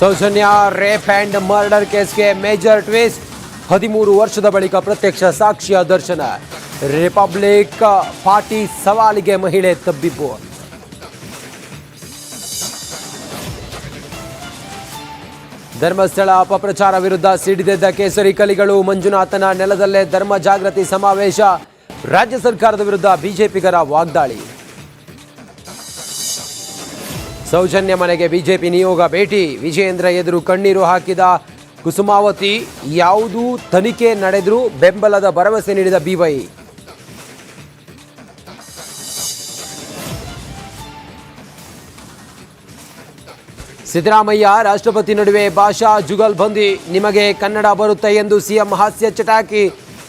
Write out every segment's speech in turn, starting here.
Soujanya, rape and murder ಕೇಸ್ಗೆ major twist. ಹದಿಮೂರು ವರ್ಷದ ಬಳಿಕ ಪ್ರತ್ಯಕ್ಷ ಸಾಕ್ಷಿಯ ದರ್ಶನ. ರಿಪಬ್ಲಿಕ್ ಪಾರ್ಟಿ ಸವಾಲಿಗೆ ಮಹಿಳೆ ತಬ್ಬಿಬ್ಬು. ಧರ್ಮಸ್ಥಳ ಅಪಪ್ರಚಾರ ವಿರುದ್ಧ ಸಿಡಿದೆದ್ದ ಕೇಸರಿ ಕಲಿಗಳು ಮಂಜುನಾಥನ ನೆಲದಲ್ಲೇ ಧರ್ಮ ಜಾಗೃತಿ ಸಮಾವೇಶ. ರಾಜ್ಯ ಸರ್ಕಾರದ ವಿರುದ್ಧ ಬಿಜೆಪಿಗರ ವಾಗ್ದಾಳಿ. ಸೌಜನ್ಯ ಮನೆಗೆ ಬಿಜೆಪಿ ನಿಯೋಗ ಭೇಟಿ. ವಿಜಯೇಂದ್ರ ಎದುರು ಕಣ್ಣೀರು ಹಾಕಿದ ಕುಸುಮಾವತಿ, ಯಾವುದೂ ತನಿಖೆ ನಡೆದರೂ ಬೆಂಬಲದ ಭರವಸೆ ನೀಡಿದ ಬಿವೈ ಸಿದ್ದರಾಮಯ್ಯ, ರಾಷ್ಟ್ರಪತಿ ನಡುವೆ ಭಾಷಾ ಜುಗಲ್ಬಂದಿ ನಿಮಗೆ ಕನ್ನಡ ಬರುತ್ತೆ ಎಂದು ಸಿಎಂ ಹಾಸ್ಯ ಚಟಾಕಿ.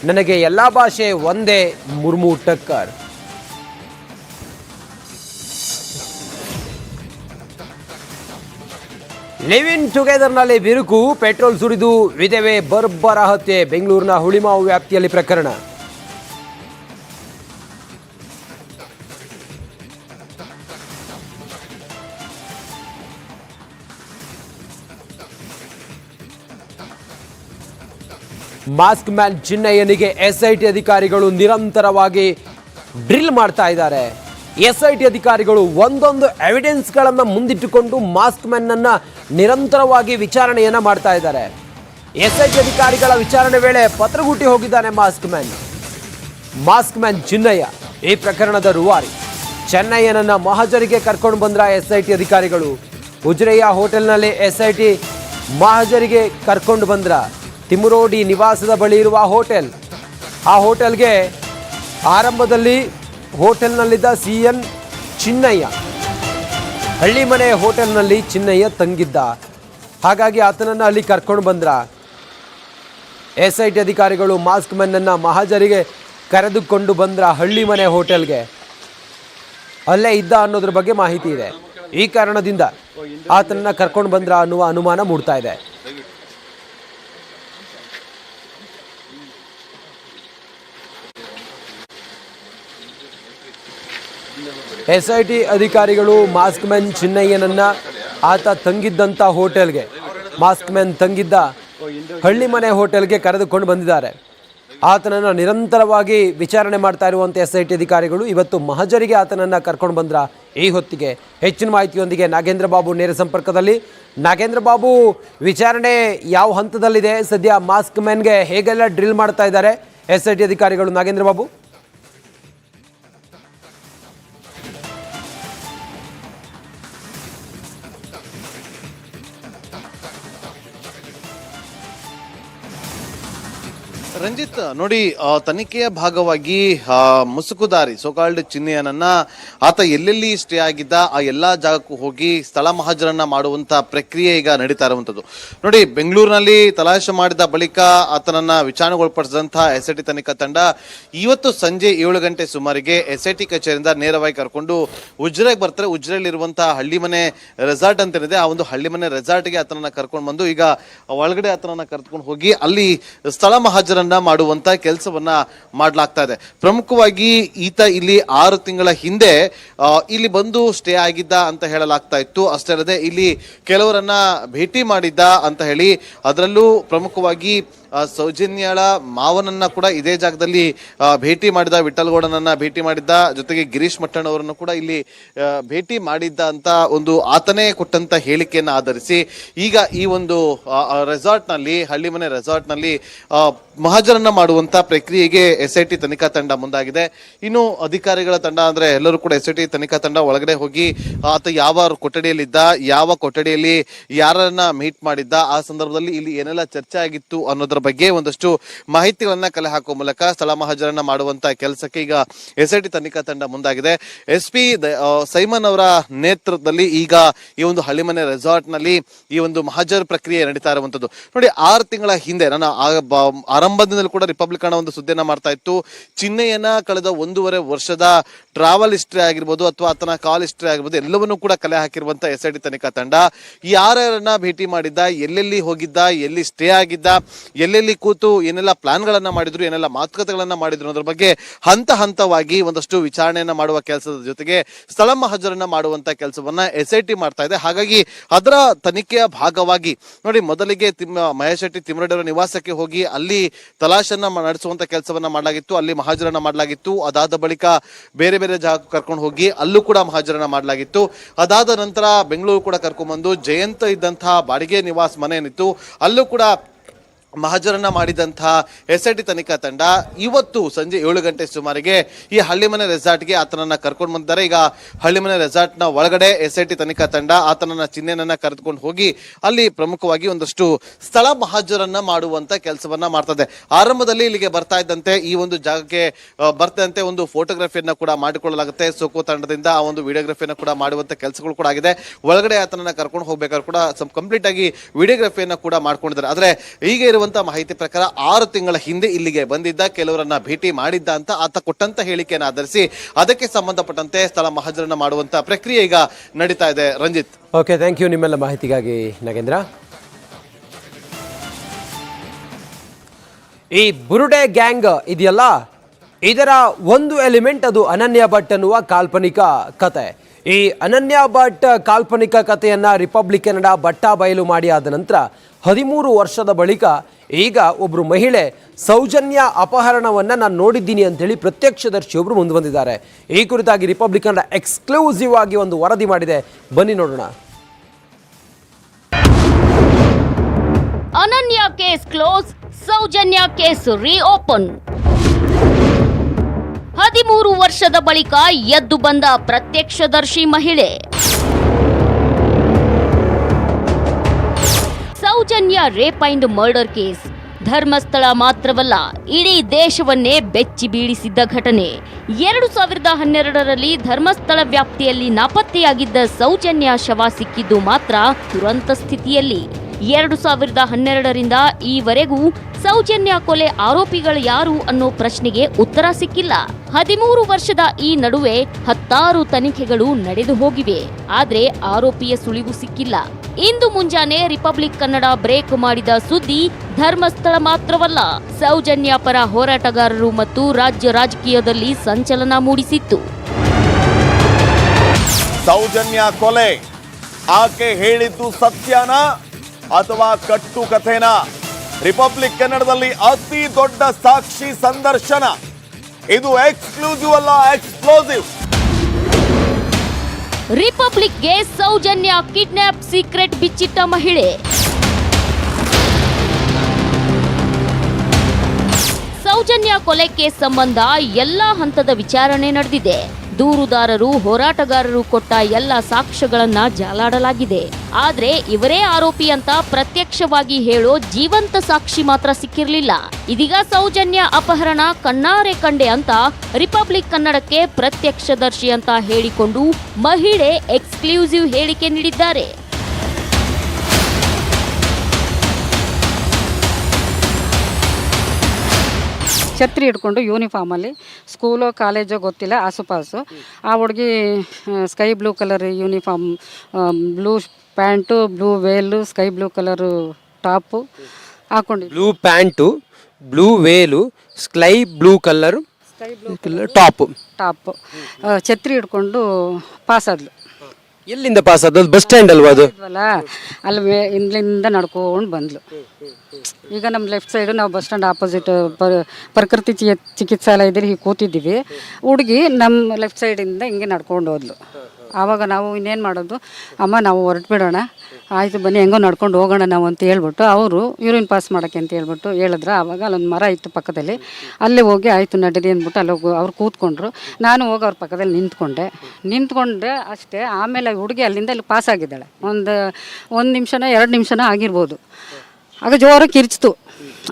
ನನಗೆ ಎಲ್ಲ ಭಾಷೆ ಒಂದೇ, ಮುರ್ಮು ಟಕ್ಕರ್. ಲಿವ್ ಇನ್ ಟುಗೆದರ್ನಲ್ಲಿ ಬಿರುಕು ಪೆಟ್ರೋಲ್ ಸುರಿದು, ವಿಧವೆ ಬರ್ಬರ ಹತ್ಯೆ, ಬೆಂಗಳೂರಿನ ಹುಳಿಮಾವು ವ್ಯಾಪ್ತಿಯಲ್ಲಿ ಪ್ರಕರಣ. ಮಾಸ್ಕ್ ಮ್ಯಾನ್ ಚಿನ್ನಯ್ಯನಿಗೆ ಎಸ್ಐಟಿ ಅಧಿಕಾರಿಗಳು ನಿರಂತರವಾಗಿ ಡ್ರಿಲ್ ಮಾಡ್ತಾ ಇದ್ದಾರೆ. ಎಸ್ಐಟಿ ಅಧಿಕಾರಿಗಳು ಒಂದೊಂದು ಎವಿಡೆನ್ಸ್ಗಳನ್ನು ಮುಂದಿಟ್ಟುಕೊಂಡು ಮಾಸ್ಕ್ ಮ್ಯಾನ್ ಅನ್ನ ನಿರಂತರವಾಗಿ ವಿಚಾರಣೆಯನ್ನು ಮಾಡ್ತಾ ಇದ್ದಾರೆ. ಎಸ್ಐಟಿ ಅಧಿಕಾರಿಗಳ ವಿಚಾರಣೆ ವೇಳೆ ಪತ್ರಗುಟ್ಟಿ ಹೋಗಿದ್ದಾನೆ mask man mask man Chinnaiah, ಈ ಪ್ರಕರಣದ ರೂವಾರಿ. ಚೆನ್ನಯ್ಯನನ್ನ ಮಹಜರಿಗೆ ಕರ್ಕೊಂಡು ಬಂದ್ರ ಎಸ್ ಐ ಟಿ ಅಧಿಕಾರಿಗಳು. ಉಜ್ರಯ್ಯ ಹೋಟೆಲ್ನಲ್ಲಿ ಎಸ್ ಐ ಟಿ ಮಹಜರಿಗೆ ಕರ್ಕೊಂಡು ಬಂದ್ರ. ತಿಮುರೋಡಿ ನಿವಾಸದ ಬಳಿ ಇರುವ ಹೋಟೆಲ್. ಆ ಹೋಟೆಲ್ಗೆ ಆರಂಭದಲ್ಲಿ ಹೋಟೆಲ್ನಲ್ಲಿದ್ದ ಸಿ ಎನ್ ಚಿನ್ನಯ್ಯ. ಹಳ್ಳಿ ಮನೆ ಹೋಟೆಲ್ನಲ್ಲಿ ಚಿನ್ನಯ್ಯ ತಂಗಿದ್ದ. ಹಾಗಾಗಿ ಆತನನ್ನು ಅಲ್ಲಿ ಕರ್ಕೊಂಡು ಬಂದ್ರ. ಎಸ್ ಐ ಟಿ ಅಧಿಕಾರಿಗಳು ಮಾಸ್ಕ್ ಮೆನ್ನನ್ನು ಮಹಾಜರಿಗೆ ಕರೆದುಕೊಂಡು ಬಂದ್ರ ಹಳ್ಳಿ ಮನೆ ಹೋಟೆಲ್ಗೆ. ಅಲ್ಲೇ ಇದ್ದ ಅನ್ನೋದ್ರ ಬಗ್ಗೆ ಮಾಹಿತಿ ಇದೆ. ಈ ಕಾರಣದಿಂದ ಆತನನ್ನು ಕರ್ಕೊಂಡು ಬಂದ್ರ ಅನ್ನುವ ಅನುಮಾನ ಮೂಡ್ತಾ ಇದೆ. ಎಸ್ ಐ ಟಿ ಅಧಿಕಾರಿಗಳು ಮಾಸ್ಕ್ ಮ್ಯಾನ್ ಚಿನ್ನಯ್ಯನನ್ನ ಆತ ತಂಗಿದ್ದಂಥ ಹೋಟೆಲ್ಗೆ. ಮಾಸ್ಕ್ ಮ್ಯಾನ್ ತಂಗಿದ್ದ ಹಳ್ಳಿ ಮನೆ ಹೋಟೆಲ್ಗೆ ಕರೆದುಕೊಂಡು ಬಂದಿದ್ದಾರೆ. ಆತನನ್ನು ನಿರಂತರವಾಗಿ ವಿಚಾರಣೆ ಮಾಡ್ತಾ ಇರುವಂಥ ಎಸ್ ಐ ಟಿ ಅಧಿಕಾರಿಗಳು ಇವತ್ತು ಮಹಜರಿಗೆ ಆತನನ್ನು ಕರ್ಕೊಂಡು ಬಂದ್ರ ಈ ಹೊತ್ತಿಗೆ. ಹೆಚ್ಚಿನ ಮಾಹಿತಿಯೊಂದಿಗೆ ನಾಗೇಂದ್ರ ಬಾಬು ನೇರ ಸಂಪರ್ಕದಲ್ಲಿ. ನಾಗೇಂದ್ರ ಬಾಬು, ವಿಚಾರಣೆ ಯಾವ ಹಂತದಲ್ಲಿದೆ? ಸದ್ಯ ಮಾಸ್ಕ್ ಮ್ಯಾನ್ಗೆ ಹೇಗೆಲ್ಲ ಡ್ರಿಲ್ ಮಾಡ್ತಾ ಇದ್ದಾರೆ? ಎಸ್ ಐ ಟಿ ಅಧಿಕಾರಿಗಳು, ನಾಗೇಂದ್ರ ಬಾಬು. ರಂಜಿತ್, ನೋಡಿ ತನಿಖೆಯ ಭಾಗವಾಗಿ ಮುಸುಕುದಾರಿ ಸೋಕಾಲ್ಡ್ ಚಿನ್ನಯ್ಯನನ್ನ ಆತ ಎಲ್ಲೆಲ್ಲಿ ಸ್ಟೇ ಆಗಿದ್ದ, ಆ ಎಲ್ಲಾ ಜಾಗಕ್ಕೂ ಹೋಗಿ ಸ್ಥಳ ಮಹಾಜರನ್ನ ಮಾಡುವಂತ ಪ್ರಕ್ರಿಯೆ ಈಗ ನಡೀತಾ ಇರುವಂತದ್ದು. ನೋಡಿ, ಬೆಂಗಳೂರಿನಲ್ಲಿ ತಲಾಶೆ ಮಾಡಿದ ಬಳಿಕ ಆತನನ್ನ ವಿಚಾರಣೆಗೊಳಪಡಿಸಿದಂತಹ ಎಸ್ ಐ ಟಿ ತನಿಖಾ ತಂಡ ಇವತ್ತು ಸಂಜೆ ಏಳು ಗಂಟೆ ಸುಮಾರಿಗೆ ಎಸ್ ಐ ಟಿ ಕಚೇರಿಯಿಂದ ನೇರವಾಗಿ ಕರ್ಕೊಂಡು ಉಜ್ರೆಗೆ ಬರ್ತಾರೆ. ಉಜ್ರೆಯಲ್ಲಿರುವಂತಹ ಹಳ್ಳಿ ಮನೆ ರೆಸಾರ್ಟ್ ಅಂತ ಏನಿದೆ ಆ ಒಂದು ಹಳ್ಳಿ ಮನೆ ರೆಸಾರ್ಟ್ಗೆ ಆತನನ್ನ ಕರ್ಕೊಂಡು ಬಂದು ಈಗ ಒಳಗಡೆ ಆತನನ್ನ ಕರ್ಕೊಂಡು ಹೋಗಿ ಅಲ್ಲಿ ಸ್ಥಳ ಮಹಾಜರನ್ನ ಮಾಡುವಂತ ಕೆಲಸವನ್ನ ಮಾಡಲಾಗ್ತಾ ಇದೆ. ಪ್ರಮುಖವಾಗಿ ಈತ ಇಲ್ಲಿ ಆರು ತಿಂಗಳ ಹಿಂದೆ ಇಲ್ಲಿ ಬಂದು ಸ್ಟೇ ಆಗಿದ್ದ ಅಂತ ಹೇಳಲಾಗ್ತಾ ಇತ್ತು. ಅಷ್ಟೇ ಅಲ್ಲದೆ ಇಲ್ಲಿ ಕೆಲವರನ್ನ ಭೇಟಿ ಮಾಡಿದ್ದ ಅಂತ ಹೇಳಿ, ಅದರಲ್ಲೂ ಪ್ರಮುಖವಾಗಿ ಸೌಜನ್ಯಳ ಮಾವನನ್ನ ಕೂಡ ಇದೇ ಜಾಗದಲ್ಲಿ ಭೇಟಿ ಮಾಡಿದ ವಿಠಲ್ಗೌಡನನ್ನ ಭೇಟಿ ಮಾಡಿದ್ದ ಜೊತೆಗೆ ಗಿರೀಶ್ ಮಟ್ಟಣ್ಣವರನ್ನು ಕೂಡ ಇಲ್ಲಿ ಭೇಟಿ ಮಾಡಿದ್ದ ಅಂತ ಒಂದು ಆತನೇ ಕೊಟ್ಟಂತ ಹೇಳಿಕೆಯನ್ನು ಆಧರಿಸಿ ಈಗ ಈ ಒಂದು ರೆಸಾರ್ಟ್ನಲ್ಲಿ ಹಳ್ಳಿ ಮನೆ ರೆಸಾರ್ಟ್ನಲ್ಲಿ ಆ, ಮಹಾಜರನ್ನ ಮಾಡುವಂತ ಪ್ರಕ್ರಿಯೆಗೆ ಎಸ್ ಐ ಟಿ ತನಿಖಾ ತಂಡ ಮುಂದಾಗಿದೆ. ಇನ್ನು ಅಧಿಕಾರಿಗಳ ತಂಡ ಅಂದ್ರೆ ಎಲ್ಲರೂ ಕೂಡ ಎಸ್ ಐ ಟಿ ತನಿಖಾ ತಂಡ ಒಳಗಡೆ ಹೋಗಿ ಆತ ಯಾವ ಕೊಠಡಿಯಲ್ಲಿದ್ದ ಯಾವ ಕೊಠಡಿಯಲ್ಲಿ ಯಾರನ್ನ ಮೀಟ್ ಮಾಡಿದ್ದ ಆ ಸಂದರ್ಭದಲ್ಲಿ ಇಲ್ಲಿ ಏನೆಲ್ಲ ಚರ್ಚೆ ಆಗಿತ್ತು ಅನ್ನೋದ್ರ ಬಗ್ಗೆ ಒಂದಷ್ಟು ಮಾಹಿತಿಗಳನ್ನ ಕಲೆ ಹಾಕುವ ಮೂಲಕ ಸ್ಥಳ ಮಹಾಜರನ್ನ ಮಾಡುವಂತ ಕೆಲಸಕ್ಕೆ ಈಗ ಎಸ್ ಐ ಟಿ ತನಿಖಾ ತಂಡ ಮುಂದಾಗಿದೆ. ಎಸ್ ಪಿ ಸೈಮನ್ ಅವರ ನೇತೃತ್ವದಲ್ಲಿ ಈಗ ಈ ಒಂದು ಹಳ್ಳಿಮನೆ ರೆಸಾರ್ಟ್ನಲ್ಲಿ ಈ ಒಂದು ಮಹಾಜರ್ ಪ್ರಕ್ರಿಯೆ ನಡೀತಾ ಇರುವಂತದ್ದು. ನೋಡಿ, ಆರು ತಿಂಗಳ ಹಿಂದೆ ಬ- ಆರಂಭದಿಂದಲೂ ಕೂಡ ರಿಪಬ್ಲಿಕ್ ಅನ್ನೋ ಒಂದು ಸುದ್ದಿಯನ್ನ ಮಾಡ್ತಾ ಇತ್ತು. ಚಿಹ್ನೆಯನ್ನ ಕಳೆದ ಒಂದೂವರೆ ವರ್ಷದ ಟ್ರಾವೆಲ್ ಹಿಸ್ಟ್ರಿ ಆಗಿರ್ಬೋದು ಅಥವಾ ಆತನ ಕಾಲ್ ಹಿಸ್ಟ್ರಿ ಆಗಿರ್ಬೋದು ಎಲ್ಲವನ್ನೂ ಕೂಡ ಕಲೆ ಹಾಕಿರುವಂತ ಎಸ್ ಐ ಟಿ ತನಿಖಾ ತಂಡ. ಯಾರ್ಯಾರನ್ನ ಭೇಟಿ ಮಾಡಿದ್ದ, ಎಲ್ಲೆಲ್ಲಿ ಹೋಗಿದ್ದ, ಎಲ್ಲಿ ಸ್ಟೇ ಆಗಿದ್ದ ಎಲ್ಲೆಲ್ಲಿ ಕೂತು ಏನೆಲ್ಲ ಪ್ಲಾನ್ಗಳನ್ನು ಮಾಡಿದ್ರು, ಏನೆಲ್ಲ ಮಾತುಕತೆಗಳನ್ನು ಮಾಡಿದ್ರು ಅನ್ನೋದ್ರ ಬಗ್ಗೆ ಹಂತ ಹಂತವಾಗಿ ಒಂದಷ್ಟು ವಿಚಾರಣೆಯನ್ನ ಮಾಡುವ ಕೆಲಸದ ಜೊತೆಗೆ ಸ್ಥಳ ಮಹಜರನ್ನ ಮಾಡುವಂತ ಕೆಲಸವನ್ನ ಎಸ್ ಐ ಟಿ ಮಾಡ್ತಾ ಇದೆ. ಹಾಗಾಗಿ ಅದರ ತನಿಖೆಯ ಭಾಗವಾಗಿ ನೋಡಿ ಮೊದಲಿಗೆ ತಿಮ್ಮ ಮಹೇಶ್ ಶೆಟ್ಟಿ ತಿಮ್ಮರಡಿಯವರ ನಿವಾಸಕ್ಕೆ ಹೋಗಿ ಅಲ್ಲಿ ತಲಾಶನ್ನ ನಡೆಸುವಂತ ಕೆಲಸವನ್ನ ಮಾಡಲಾಗಿತ್ತು, ಅಲ್ಲಿ ಮಹಾಜರನ್ನ ಮಾಡಲಾಗಿತ್ತು. ಅದಾದ ಬಳಿಕ ಬೇರೆ ಬೇರೆ ಜಾಗಕ್ಕೆ ಕರ್ಕೊಂಡು ಹೋಗಿ ಅಲ್ಲೂ ಕೂಡ ಮಹಾಜರನ್ನ ಮಾಡಲಾಗಿತ್ತು. ಅದಾದ ನಂತರ ಬೆಂಗಳೂರು ಕೂಡ ಕರ್ಕೊಂಡ್ಬಂದು ಜಯಂತ ಇದ್ದಂತಹ ಬಾಡಿಗೆ ನಿವಾಸ ಮನೆ ಏನಿತ್ತು ಅಲ್ಲೂ ಕೂಡ ಮಹಜರನ್ನ ಮಾಡಿದಂತಹ ಎಸ್ ಐ ಟಿ ತನಿಖಾ ತಂಡ ಇವತ್ತು ಸಂಜೆ ಏಳು ಗಂಟೆ ಸುಮಾರಿಗೆ ಈ ಹಳ್ಳಿಮನೆ ರೆಸಾರ್ಟ್ಗೆ ಆತನನ್ನ ಕರ್ಕೊಂಡು ಬಂದಿದ್ದಾರೆ. ಈಗ ಹಳ್ಳಿಮನೆ ರೆಸಾರ್ಟ್ನ ಒಳಗಡೆ ಎಸ್ ಐ ಟಿ ತನಿಖಾ ತಂಡ ಆತನನ್ನ ಚಿಹ್ನೆಯನ್ನ ಕರೆದುಕೊಂಡು ಹೋಗಿ ಅಲ್ಲಿ ಪ್ರಮುಖವಾಗಿ ಒಂದಷ್ಟು ಸ್ಥಳ ಮಹಾಜರನ್ನ ಮಾಡುವಂತ ಕೆಲಸವನ್ನ ಮಾಡ್ತದೆ. ಆರಂಭದಲ್ಲಿ ಇಲ್ಲಿಗೆ ಬರ್ತಾ ಇದ್ದಂತೆ ಈ ಒಂದು ಜಾಗಕ್ಕೆ ಬರ್ತದಂತೆ ಒಂದು ಫೋಟೋಗ್ರಫಿಯನ್ನ ಕೂಡ ಮಾಡಿಕೊಳ್ಳಲಾಗುತ್ತೆ. ಸೋಕೋ ತಂಡದಿಂದ ಆ ಒಂದು ವಿಡಿಯೋಗ್ರಫಿಯನ್ನ ಕೂಡ ಮಾಡುವಂತ ಕೆಲಸಗಳು ಕೂಡ ಆಗಿದೆ. ಒಳಗಡೆ ಆತನನ್ನ ಕರ್ಕೊಂಡು ಹೋಗ್ಬೇಕಾದ್ರೆ ಕೂಡ ಕಂಪ್ಲೀಟ್ ಆಗಿ ವಿಡಿಯೋಗ್ರಫಿಯನ್ನ ಕೂಡ ಮಾಡ್ಕೊಂಡಿದ್ದಾರೆ. ಆದ್ರೆ ಈಗ ಇರುವಂತ ಮಾಹಿತಿ ಪ್ರಕಾರ ಆರು ತಿಂಗಳ ಹಿಂದೆ ಇಲ್ಲಿಗೆ ಬಂದಿದ್ದ, ಕೆಲವರನ್ನ ಭೇಟಿ ಮಾಡಿದ್ದ ಅಂತ ಆತ ಕೊಟ್ಟಂತ ಹೇಳಿಕೆಯನ್ನು ಆಧರಿಸಿ ಅದಕ್ಕೆ ಸಂಬಂಧಪಟ್ಟಂತೆ ಸ್ಥಳ ಮಹಾಜರನ್ನ ಮಾಡುವಂತ ಪ್ರಕ್ರಿಯೆ ಈಗ ನಡೀತಾ ಇದೆ. ರಂಜಿತ್. ಓಕೆ ಥ್ಯಾಂಕ್ ಯು ನಿಮ್ಮೆಲ್ಲ ಮಾಹಿತಿಗಾಗಿ ನಾಗೇಂದ್ರ. ಈ ಬುರುಡೆ ಗ್ಯಾಂಗ್ ಇದೆಯಲ್ಲ? ಇದರ ಒಂದು ಎಲಿಮೆಂಟ್ ಅದು ಅನನ್ಯ ಭಟ್ ಅನ್ನುವ ಕಾಲ್ಪನಿಕ ಕತೆ. ಈ ಅನನ್ಯ ಭಟ್ ಕಾಲ್ಪನಿಕ ಕಥೆಯನ್ನು ರಿಪಬ್ಲಿಕ್ ಕೆನಡಾ ಬಟ್ಟ ಬಯಲು ಮಾಡಿ ಆದ ನಂತರ ಹದಿಮೂರು ವರ್ಷದ ಬಳಿಕ ಈಗ ಒಬ್ಬರು ಮಹಿಳೆ ಸೌಜನ್ಯ ಅಪಹರಣವನ್ನು ನಾನು ನೋಡಿದ್ದೀನಿ ಅಂತೇಳಿ ಪ್ರತ್ಯಕ್ಷದರ್ಶಿಯೊಬ್ಬರು ಮುಂದೆ ಬಂದಿದ್ದಾರೆ. ಈ ಕುರಿತಾಗಿ ರಿಪಬ್ಲಿಕನ್ ಎಕ್ಸ್ಕ್ಲೂಸಿವ್ ಆಗಿ ಒಂದು ವರದಿ ಮಾಡಿದೆ. ಬನ್ನಿ ನೋಡೋಣ. Ananya case close, Soujanya case reopen. ಹದಿಮೂರು ವರ್ಷದ ಬಳಿಕ ಎದ್ದು ಬಂದ ಪ್ರತ್ಯಕ್ಷದರ್ಶಿ ಮಹಿಳೆ. Soujanya rape and murder case. Dharmasthala ಮಾತ್ರವಲ್ಲ, ಇಡೀ ದೇಶವನ್ನೇ ಬೆಚ್ಚಿ ಬೀಳಿಸಿದ್ದ ಘಟನೆ. ಎರಡು ಸಾವಿರದ ಹನ್ನೆರಡರಲ್ಲಿ ಧರ್ಮಸ್ಥಳ ವ್ಯಾಪ್ತಿಯಲ್ಲಿ ನಾಪತ್ತೆಯಾಗಿದ್ದ ಸೌಜನ್ಯ ಶವ ಸಿಕ್ಕಿದ್ದು ಮಾತ್ರ ದುರಂತ ಸ್ಥಿತಿಯಲ್ಲಿ. ಎರಡು ಸಾವಿರದ ಹನ್ನೆರಡರಿಂದ ಈವರೆಗೂ ಸೌಜನ್ಯ ಕೊಲೆ ಆರೋಪಿಗಳು ಯಾರು ಅನ್ನೋ ಪ್ರಶ್ನೆಗೆ ಉತ್ತರ ಸಿಕ್ಕಿಲ್ಲ. ಹದಿಮೂರು ವರ್ಷದ ಈ ನಡುವೆ ಹತ್ತಾರು ತನಿಖೆಗಳು ನಡೆದು ಹೋಗಿವೆ. ಆದರೆ ಆರೋಪಿಯ ಸುಳಿವು ಸಿಕ್ಕಿಲ್ಲ. ಇಂದು ಮುಂಜಾನೆ ರಿಪಬ್ಲಿಕ್ ಕನ್ನಡ ಬ್ರೇಕ್ ಮಾಡಿದ ಸುದ್ದಿ ಧರ್ಮಸ್ಥಳ ಮಾತ್ರವಲ್ಲ, ಸೌಜನ್ಯ ಪರ ಹೋರಾಟಗಾರರು ಮತ್ತು ರಾಜ್ಯ ರಾಜಕೀಯದಲ್ಲಿ ಸಂಚಲನ ಮೂಡಿಸಿತ್ತು. ಸೌಜನ್ಯ ಕೊಲೆ, ಆಕೆ ಹೇಳಿದ್ದು ಸತ್ಯನ? ಅಥವಾ ಕಟ್ಟು ಕಥೆನಾ ರಿಪಬ್ಲಿಕ್ ಕನ್ನಡದಲ್ಲಿ ಅತಿ ದೊಡ್ಡ ಸಾಕ್ಷಿ ಸಂದರ್ಶನ. ಇದು ಎಕ್ಸ್ಕ್ಲೂಸಿವ್ ಅಲ್ಲ, ಎಕ್ಸ್ಪ್ಲೋಸಿವ್. ರಿಪಬ್ಲಿಕ್ಗೆ ಸೌಜನ್ಯ ಕಿಡ್ನಾಪ್ ಸೀಕ್ರೆಟ್ ಬಿಚ್ಚಿಟ್ಟ ಮಹಿಳೆ. ಸೌಜನ್ಯ ಕೊಲೆ ಕೇಸ್ ಸಂಬಂಧ ಎಲ್ಲ ಹಂತದ ವಿಚಾರಣೆ ನಡೆದಿದೆ. ದೂರುದಾರರು, ಹೋರಾಟಗಾರರು ಕೊಟ್ಟ ಎಲ್ಲ ಸಾಕ್ಷ್ಯಗಳನ್ನ ಜಾಲಾಡಲಾಗಿದೆ. ಆದ್ರೆ ಇವರೇ ಆರೋಪಿ ಅಂತ ಪ್ರತ್ಯಕ್ಷವಾಗಿ ಹೇಳೋ ಜೀವಂತ ಸಾಕ್ಷಿ ಮಾತ್ರ ಸಿಕ್ಕಿರಲಿಲ್ಲ. ಇದೀಗ ಸೌಜನ್ಯ ಅಪಹರಣ ಕಣ್ಣಾರೆ ಕಂಡೆ ಅಂತ ರಿಪಬ್ಲಿಕ್ ಕನ್ನಡಕ್ಕೆ ಪ್ರತ್ಯಕ್ಷದರ್ಶಿ ಅಂತ ಹೇಳಿಕೊಂಡು ಮಹಿಳೆ ಎಕ್ಸ್ಕ್ಲೂಸಿವ್ ಹೇಳಿಕೆ ನೀಡಿದ್ದಾರೆ. ಛತ್ರಿ ಹಿಡ್ಕೊಂಡು ಯೂನಿಫಾರ್ಮಲ್ಲಿ ಸ್ಕೂಲು ಕಾಲೇಜು ಗೊತ್ತಿಲ್ಲ ಆಸುಪಾಸು ಆ ಹುಡುಗಿ sky blue colour uniform blue pant blue veil sky blue colour top ಹಾಕೊಂಡಿದ್ದು blue pant blue veil sky blue colour sky blue colour top top ಛತ್ರಿ ಹಿಡ್ಕೊಂಡು ಪಾಸ್ ಆದ್ಲು ಎಲ್ಲಿಂದ ಪಾಸ್ ಅದು ಬಸ್ ಸ್ಟ್ಯಾಂಡ್ ಅಲ್ವಾ ಅದು? ಇದ್ವಲ್ಲ ಅಲ್ಲಿ ಇಲ್ಲಿಂದ ನಡ್ಕೊಂಡು ಬಂದ್ಲು. ಈಗ ನಮ್ಮ ಲೆಫ್ಟ್ ಸೈಡು ನಾವು ಬಸ್ ಸ್ಟ್ಯಾಂಡ್ ಆಪೋಸಿಟ್ ಪ್ರಕೃತಿ ಚಿಕಿತ್ಸಾಲಯದಲ್ಲಿ ಹೀಗೆ ಕೂತಿದ್ದೀವಿ. ಹುಡುಗಿ ನಮ್ಮ ಲೆಫ್ಟ್ ಸೈಡಿಂದ ಹಿಂಗೆ ನಡ್ಕೊಂಡು ಹೋದ್ಲು. ಆವಾಗ ನಾವು ಇನ್ನೇನು ಮಾಡೋದು? ಅಮ್ಮ, ನಾವು ಹೊರಟ್ಬಿಡೋಣ. ಆಯಿತು ಬನ್ನಿ, ಹೆಂಗೋ ನಡ್ಕೊಂಡು ಹೋಗೋಣ ನಾವು ಅಂತ ಹೇಳ್ಬಿಟ್ಟು ಅವರು ಯೂರಿನ್ ಪಾಸ್ ಮಾಡೋಕ್ಕೆ ಅಂತ ಹೇಳ್ಬಿಟ್ಟು ಹೇಳಿದ್ರು. ಆವಾಗ ಅಲ್ಲೊಂದು ಮರ ಇತ್ತು ಪಕ್ಕದಲ್ಲಿ. ಅಲ್ಲೇ ಹೋಗಿ ಆಯಿತು ನಡೀರಿ ಅಂದ್ಬಿಟ್ಟು ಅಲ್ಲಿ ಹೋಗಿ ಅವ್ರು ಕೂತ್ಕೊಂಡ್ರು. ನಾನು ಹೋಗಿ ಅವ್ರ ಪಕ್ಕದಲ್ಲಿ ನಿಂತ್ಕೊಂಡೆ. ನಿಂತ್ಕೊಂಡೆ ಅಷ್ಟೇ ಆಮೇಲೆ ಹುಡುಗಿ ಅಲ್ಲಿಂದ ಅಲ್ಲಿ ಪಾಸ್ ಆಗಿದ್ದಾಳೆ. ಒಂದು ಒಂದು ನಿಮಿಷನ ಎರಡು ನಿಮಿಷನ ಆಗಿರ್ಬೋದು. ಆಗ ಜೋರಾಗಿ ಕಿರಿಚಿತು.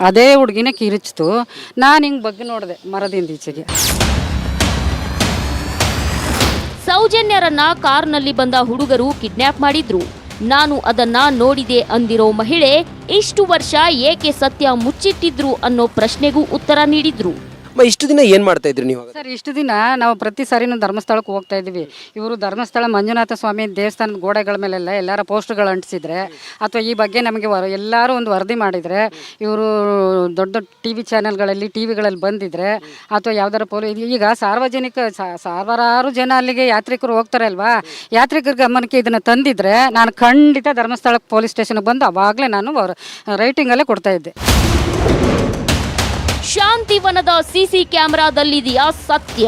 ಅದೇ ಹುಡುಗಿನೇ ಕಿರಿಚಿತು. ನಾನು ಹಿಂಗೆ ಬಗ್ಗೆ ನೋಡಿದೆ ಮರದಿಂದ ಈಚೆಗೆ. ಸೌಜನ್ಯರನ್ನ ಕಾರ್ನಲ್ಲಿ ಬಂದ ಹುಡುಗರು ಕಿಡ್ನ್ಯಾಪ್ ಮಾಡಿದ್ರು. ನಾನು ಅದನ್ನ ನೋಡಿದೆ ಅಂದಿರೋ ಮಹಿಳೆ, ಇಷ್ಟು ವರ್ಷ ಏಕೆ ಸತ್ಯ ಮುಚ್ಚಿಟ್ಟಿದ್ರು ಅನ್ನೋ ಪ್ರಶ್ನೆಗೂ ಉತ್ತರ ನೀಡಿದ್ರು. ಇಷ್ಟು ದಿನ ಏನು ಮಾಡ್ತಾ ಇದ್ರಿ ನೀವು ಸರ್, ಇಷ್ಟು ದಿನ ನಾವು ಪ್ರತಿ ಸಾರಿನೂ ಧರ್ಮಸ್ಥಳಕ್ಕೆ ಹೋಗ್ತಾ ಇದ್ದೀವಿ. ಇವರು ಧರ್ಮಸ್ಥಳ ಮಂಜುನಾಥ ಸ್ವಾಮಿ ದೇವಸ್ಥಾನದ ಗೋಡೆಗಳ ಮೇಲೆಲ್ಲ ಎಲ್ಲರ ಪೋಸ್ಟ್ಗಳು ಅಂಟಿಸಿದ್ರೆ ಅಥವಾ ಈ ಬಗ್ಗೆ ನಮಗೆ ಎಲ್ಲರೂ ಒಂದು ವರದಿ ಮಾಡಿದರೆ, ಇವರು ದೊಡ್ಡ ದೊಡ್ಡ ಟಿ ವಿ ಚಾನೆಲ್ಗಳಲ್ಲಿ ಟಿ ವಿಗಳಲ್ಲಿ ಬಂದಿದ್ರೆ ಅಥವಾ ಯಾವ್ದಾರ ಪೊಲೀ, ಈಗ ಸಾರ್ವಜನಿಕ ಸಾವಿರಾರು ಜನ ಅಲ್ಲಿಗೆ ಯಾತ್ರಿಕರು ಹೋಗ್ತಾರೆ ಅಲ್ವಾ? ಯಾತ್ರಿಕರ ಗಮನಕ್ಕೆ ಇದನ್ನು ತಂದಿದ್ರೆ ನಾನು ಖಂಡಿತ ಧರ್ಮಸ್ಥಳಕ್ಕೆ ಪೊಲೀಸ್ ಸ್ಟೇಷನ್ಗೆ ಬಂದು ಅವಾಗಲೇ ನಾನು ರೈಟಿಂಗಲ್ಲೇ ಕೊಡ್ತಾ ಇದ್ದೆ. ಶಾಂತಿವನದ ಸಿಸಿ ಕ್ಯಾಮೆರಾದಲ್ಲಿದೆಯಾ ಸತ್ಯ?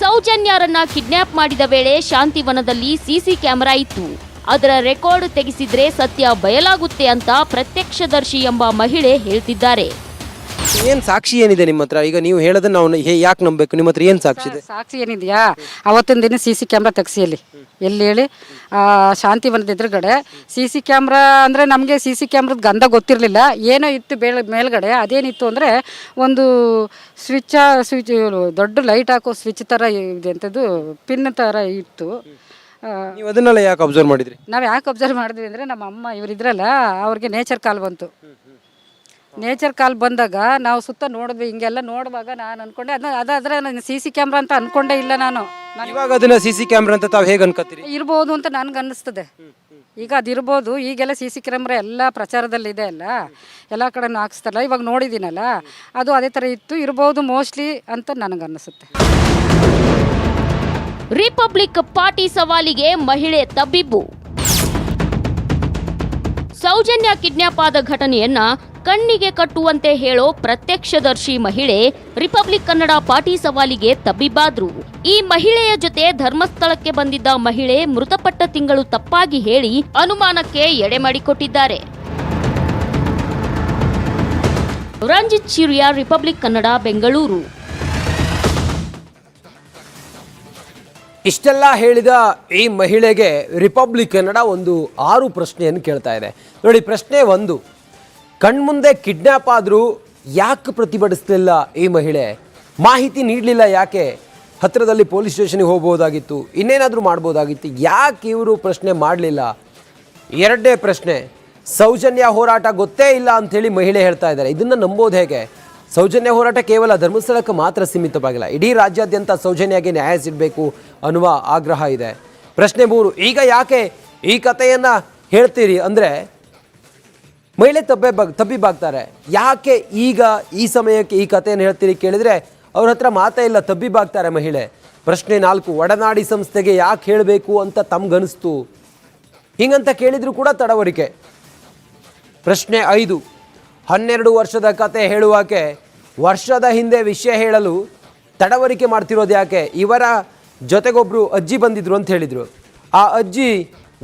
ಸೌಜನ್ಯರನ್ನ ಕಿಡ್ನ್ಯಾಪ್ ಮಾಡಿದ ವೇಳೆ ಶಾಂತಿವನದಲ್ಲಿ ಸಿಸಿ ಕ್ಯಾಮೆರಾ ಇತ್ತು. ಅದರ ರೆಕಾರ್ಡ್ ತೆಗೆಸಿದ್ರೆ ಸತ್ಯ ಬಯಲಾಗುತ್ತೆ ಅಂತ ಪ್ರತ್ಯಕ್ಷದರ್ಶಿ ಎಂಬ ಮಹಿಳೆ ಹೇಳ್ತಿದ್ದಾರೆ. ಏನು ಸಾಕ್ಷಿ ಏನಿದೆ ನಿಮ್ಮ ಹತ್ರ? ಈಗ ನೀವು ಹೇಳೋದನ್ನ ನಾವು ಯಾಕೆ ನಂಬಬೇಕು ನಿಮ್ಮ ಹತ್ರ ಏನು ಸಾಕ್ಷಿ ಇದೆ? ಸಾಕ್ಷಿ ಏನಿದೆಯಾ? ಅವತ್ತಿನ ದಿನ ಸಿ ಸಿ ಕ್ಯಾಮ್ರಾ ತೆಗ್ಸಿ ಅಲ್ಲಿ. ಎಲ್ಲಿ ಹೇಳಿ? ಆ, ಶಾಂತಿವನದ ಎದುರುಗಡೆ. ಸಿ ಸಿ ಕ್ಯಾಮ್ರಾ ಅಂದರೆ ನಮಗೆ ಸಿ ಸಿ ಕ್ಯಾಮ್ರದ ಗಂಧ ಗೊತ್ತಿರಲಿಲ್ಲ. ಏನೋ ಇತ್ತು ಬೇಳೆ ಮೇಲ್ಗಡೆ. ಅದೇನಿತ್ತು ಅಂದರೆ ಒಂದು ಸ್ವಿಚ್ ಸ್ವಿಚ್ ದೊಡ್ಡ ಲೈಟ್ ಹಾಕೋ ಸ್ವಿಚ್ ಥರ ಇದೆ ಅಂಥದ್ದು ಪಿನ್ ಥರ ಇತ್ತು. ನೀವು ಅದನ್ನೆಲ್ಲ ಯಾಕೆ ಅಬ್ಸರ್ವ್ ಮಾಡಿದ್ರಿ? ನಾವು ಯಾಕೆ ಅಬ್ಸರ್ವ್ ಮಾಡಿದ್ವಿ ಅಂದರೆ ನಮ್ಮ ಅಮ್ಮ ಇವರಿದ್ರಲ್ಲ ಅವ್ರಿಗೆ ನೇಚರ್ ಕಾಲ್ ಬಂತು. ನೇಚರ್ ಕಾಲ್ ಬಂದಾಗ ನಾವು ಸುತ್ತ ನೋಡಿದ್ವಿ ಹಿಂಗೆಲ್ಲ ನೋಡುವಾಗ ನಾನು ಅನ್ಕೊಂಡೆ ಅದ ಅದಾದ್ರೆ ನಾನು ಸಿ ಸಿ ಕ್ಯಾಮ್ರಾ ಅಂತ ಅನ್ಕೊಂಡೆ ಇಲ್ಲ ನಾನು. ನಾನು ಇವಾಗ ಅದನ್ನ ಸಿ ಸಿ ಕ್ಯಾಮ್ರಾ ಅಂತ ತಾವು ಹೇಗೆ ಅನ್ಕೋತೀರಿ ಇರ್ಬೋದು ಅಂತ ನನ್ಗೆ ಅನ್ನಿಸ್ತದೆ ಈಗ ಅದಿರ್ಬೋದು ಈಗೆಲ್ಲ ಸಿ ಸಿ ಕ್ಯಾಮ್ರಾ ಎಲ್ಲ ಪ್ರಚಾರದಲ್ಲಿ ಇದೆ ಅಲ್ಲ? ಎಲ್ಲ ಕಡೆ ಹಾಕ್ಸ್ತಾರಲ್ಲ ಇವಾಗ ನೋಡಿದ್ದೀನಲ್ಲ ಅದು ಅದೇ ಥರ ಇತ್ತು ಇರ್ಬೋದು ಮೋಸ್ಟ್ಲಿ ಅಂತ ನನಗೆ ಅನ್ನಿಸುತ್ತೆ ರಿಪಬ್ಲಿಕ್ ಪಾರ್ಟಿ ಸವಾಲಿಗೆ ಮಹಿಳೆ ತಬ್ಬಿಬ್ಬು. ಸೌಜನ್ಯ ಕಿಡ್ನ್ಯಾಪ್ ಆದ ಘಟನೆಯನ್ನ ಕಣ್ಣಿಗೆ ಕಟ್ಟುವಂತೆ ಹೇಳೋ ಪ್ರತ್ಯಕ್ಷದರ್ಶಿ ಮಹಿಳೆ ರಿಪಬ್ಲಿಕ್ ಕನ್ನಡ ಪಾಟಿ ಸವಾಲಿಗೆ ತಬ್ಬಿಬ್ಬಾದ್ರು ಈ ಮಹಿಳೆಯ ಜೊತೆ ಧರ್ಮಸ್ಥಳಕ್ಕೆ ಬಂದಿದ್ದ ಮಹಿಳೆ ಮೃತಪಟ್ಟ ತಿಂಗಳು ತಪ್ಪಾಗಿ ಹೇಳಿ ಅನುಮಾನಕ್ಕೆ ಎಡೆ ಮಾಡಿಕೊಟ್ಟಿದ್ದಾರೆ. ರಂಜಿತ್ ಚಿರಿಯಾ ರಿಪಬ್ಲಿಕ್ ಕನ್ನಡ, ಬೆಂಗಳೂರು. ಇಷ್ಟೆಲ್ಲ ಹೇಳಿದ ಈ ಮಹಿಳೆಗೆ ರಿಪಬ್ಲಿಕ್ ಕನ್ನಡ ಒಂದು ಆರು ಪ್ರಶ್ನೆಯನ್ನು ಕೇಳ್ತಾ ಇದೆ. ನೋಡಿ, ಪ್ರಶ್ನೆ ಒಂದು. ಕಣ್ಮುಂದೆ ಕಿಡ್ನ್ಯಾಪ್ ಆದರೂ ಯಾಕೆ ಪ್ರತಿಭಟಿಸಲಿಲ್ಲ ಈ ಮಹಿಳೆ? ಮಾಹಿತಿ ನೀಡಲಿಲ್ಲ ಯಾಕೆ? ಹತ್ತಿರದಲ್ಲಿ ಪೊಲೀಸ್ ಸ್ಟೇಷನ್ಗೆ ಹೋಗ್ಬೋದಾಗಿತ್ತು. ಇನ್ನೇನಾದರೂ ಮಾಡ್ಬೋದಾಗಿತ್ತು. ಯಾಕೆ ಇವರು ಪ್ರಶ್ನೆ ಮಾಡಲಿಲ್ಲ? ಎರಡನೇ ಪ್ರಶ್ನೆ, ಸೌಜನ್ಯ ಹೋರಾಟ ಗೊತ್ತೇ ಇಲ್ಲ ಅಂಥೇಳಿ ಮಹಿಳೆ ಹೇಳ್ತಾ ಇದ್ದಾರೆ. ಇದನ್ನು ನಂಬೋದು ಹೇಗೆ? ಸೌಜನ್ಯ ಹೋರಾಟ ಕೇವಲ ಧರ್ಮಸ್ಥಳಕ್ಕೆ ಮಾತ್ರ ಸೀಮಿತವಾಗಿಲ್ಲ. ಇಡೀ ರಾಜ್ಯಾದ್ಯಂತ ಸೌಜನ್ಯಗೆ ನ್ಯಾಯ ಸಿಗಬೇಕು ಅನ್ನುವ ಆಗ್ರಹ ಇದೆ. ಪ್ರಶ್ನೆ ಮೂರು, ಈಗ ಯಾಕೆ ಈ ಕಥೆಯನ್ನು ಹೇಳ್ತೀರಿ ಅಂದರೆ ಮಹಿಳೆ ತಬ್ಬೆ ಬಗ್ ತಬ್ಬಿಬ್ಬಾಗ್ತಾರೆ ಯಾಕೆ ಈಗ ಈ ಸಮಯಕ್ಕೆ ಈ ಕಥೆಯನ್ನು ಹೇಳ್ತೀರಿ ಕೇಳಿದರೆ ಅವ್ರ ಹತ್ರ ಮಾತೇ ಇಲ್ಲ ತಬ್ಬಿಬ್ಬಾಗ್ತಾರೆ ಮಹಿಳೆ. ಪ್ರಶ್ನೆ ನಾಲ್ಕು, ಒಡನಾಡಿ ಸಂಸ್ಥೆಗೆ ಯಾಕೆ ಹೇಳಬೇಕು ಅಂತ ತಮ್ಗನಿಸ್ತು? ಹಿಂಗಂತ ಕೇಳಿದರೂ ಕೂಡ ತಡವರಿಕೆ ಪ್ರಶ್ನೆ ಐದು ಹನ್ನೆರಡು ವರ್ಷದ ಕತೆ ಹೇಳುವಾಕೆ, ವರ್ಷದ ಹಿಂದೆ ವಿಷಯ ಹೇಳಲು ತಡವರಿಕೆ ಮಾಡ್ತಿರೋದು ಯಾಕೆ? ಇವರ ಜೊತೆಗೊಬ್ಬರು ಅಜ್ಜಿ ಬಂದಿದ್ರು ಅಂತ ಹೇಳಿದರು. ಆ ಅಜ್ಜಿ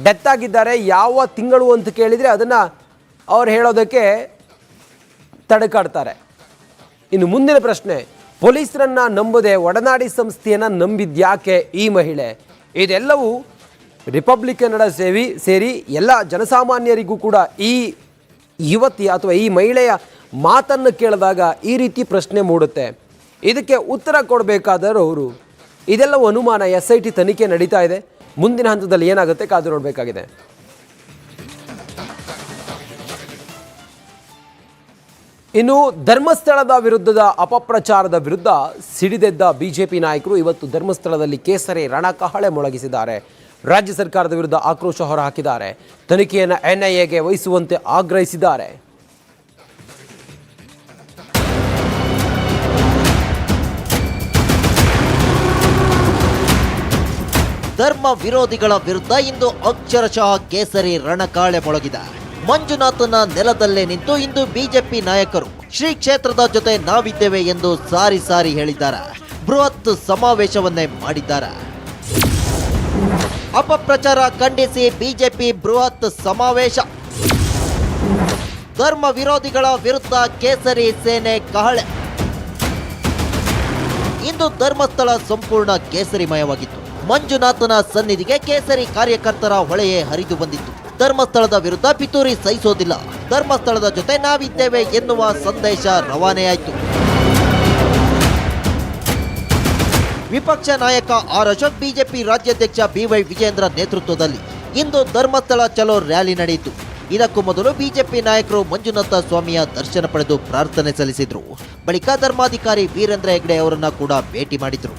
ಡೆತ್ ಆಗಿದ್ದಾರೆ, ಯಾವ ತಿಂಗಳು ಅಂತ ಕೇಳಿದರೆ ಅದನ್ನು ಅವ್ರು ಹೇಳೋದಕ್ಕೆ ತಡಕಾಡ್ತಾರೆ. ಇನ್ನು ಮುಂದಿನ ಪ್ರಶ್ನೆ, ಪೊಲೀಸರನ್ನು ನಂಬದೆ ಒಡನಾಡಿ ಸಂಸ್ಥೆಯನ್ನು ನಂಬಿದ್ಯಾಕೆ ಈ ಮಹಿಳೆ? ಇದೆಲ್ಲವೂ ರಿಪಬ್ಲಿಕ್ ಕನ್ನಡ ಸೇವಿ, ಸೇರಿ ಎಲ್ಲ ಜನಸಾಮಾನ್ಯರಿಗೂ ಕೂಡ ಈ ಯುವತಿ ಅಥವಾ ಈ ಮಹಿಳೆಯ ಮಾತನ್ನು ಕೇಳಿದಾಗ ಈ ರೀತಿ ಪ್ರಶ್ನೆ ಮೂಡುತ್ತೆ. ಇದಕ್ಕೆ ಉತ್ತರ ಕೊಡಬೇಕಾದರೂ ಅವರು, ಇದೆಲ್ಲವೂ ಅನುಮಾನ ಎಸ್ ಐ ಟಿ ತನಿಖೆ ನಡೀತಾ ಇದೆ. ಮುಂದಿನ ಹಂತದಲ್ಲಿ ಏನಾಗುತ್ತೆ ಕಾದು ನೋಡಬೇಕಾಗಿದೆ. ಇನ್ನು ಧರ್ಮಸ್ಥಳದ ವಿರುದ್ಧದ ಅಪಪ್ರಚಾರದ ವಿರುದ್ಧ ಸಿಡಿದೆದ್ದ ಬಿಜೆಪಿ ನಾಯಕರು ಇವತ್ತು ಧರ್ಮಸ್ಥಳದಲ್ಲಿ ಕೇಸರಿ ರಣಕಹಳೆ ಮೊಳಗಿಸಿದ್ದಾರೆ. ರಾಜ್ಯ ಸರ್ಕಾರದ ವಿರುದ್ಧ ಆಕ್ರೋಶ ಹೊರಹಾಕಿದ್ದಾರೆ. ತನಿಖೆಯನ್ನು ಎನ್ಐಎಗೆ ವಹಿಸುವಂತೆ ಆಗ್ರಹಿಸಿದ್ದಾರೆ. ಧರ್ಮ ವಿರೋಧಿಗಳ ವಿರುದ್ಧ ಇಂದು ಅಕ್ಷರಶಃ ಕೇಸರಿ ರಣಕಾಳೆ ಮೊಳಗಿದ. ಮಂಜುನಾಥನ ನೆಲದಲ್ಲೇ ನಿಂತು ಇಂದು ಬಿಜೆಪಿ ನಾಯಕರು ಶ್ರೀ ಕ್ಷೇತ್ರದ ಜೊತೆ ನಾವಿದ್ದೇವೆ ಎಂದು ಸಾರಿ ಸಾರಿ ಹೇಳಿದ್ದಾರೆ. ಬೃಹತ್ ಸಮಾವೇಶವನ್ನೇ ಮಾಡಿದ್ದಾರೆ. ಅಪಪ್ರಚಾರ ಖಂಡಿಸಿ ಬಿಜೆಪಿ ಬೃಹತ್ ಸಮಾವೇಶ. ಧರ್ಮ ವಿರೋಧಿಗಳ ವಿರುದ್ಧ ಕೇಸರಿ ಸೇನೆ ಕಹಳೆ. ಇಂದು ಧರ್ಮಸ್ಥಳ ಸಂಪೂರ್ಣ ಕೇಸರಿಮಯವಾಗಿತ್ತು. ಮಂಜುನಾಥನ ಸನ್ನಿಧಿಗೆ ಕೇಸರಿ ಕಾರ್ಯಕರ್ತರ ಹೊಳೆಯೇ ಹರಿದು ಬಂದಿತ್ತು. ಧರ್ಮಸ್ಥಳದ ವಿರುದ್ಧ ಪಿತೂರಿ ಸಹಿಸೋದಿಲ್ಲ. ಧರ್ಮಸ್ಥಳದ ಜೊತೆ ನಾವಿದ್ದೇವೆ ಎನ್ನುವ ಸಂದೇಶ ರವಾನೆಯಾಯಿತು. ವಿಪಕ್ಷ ನಾಯಕ ಆರ್ ಅಶೋಕ್ ಬಿಜೆಪಿ ರಾಜ್ಯಾಧ್ಯಕ್ಷ ಬಿವೈ ವಿಜೇಂದ್ರ ನೇತೃತ್ವದಲ್ಲಿ ಇಂದು ಧರ್ಮಸ್ಥಳ ಚಲೋ ರ್ಯಾಲಿ ನಡೆಯಿತು. ಇದಕ್ಕೂ ಮೊದಲು ಬಿಜೆಪಿ ನಾಯಕರು ಮಂಜುನಾಥ ಸ್ವಾಮಿಯ ದರ್ಶನ ಪಡೆದು ಪ್ರಾರ್ಥನೆ ಸಲ್ಲಿಸಿದರು. ಬಳಿಕ ಧರ್ಮಾಧಿಕಾರಿ ವೀರೇಂದ್ರ ಹೆಗ್ಡೆ ಅವರನ್ನ ಕೂಡ ಭೇಟಿ ಮಾಡಿದರು.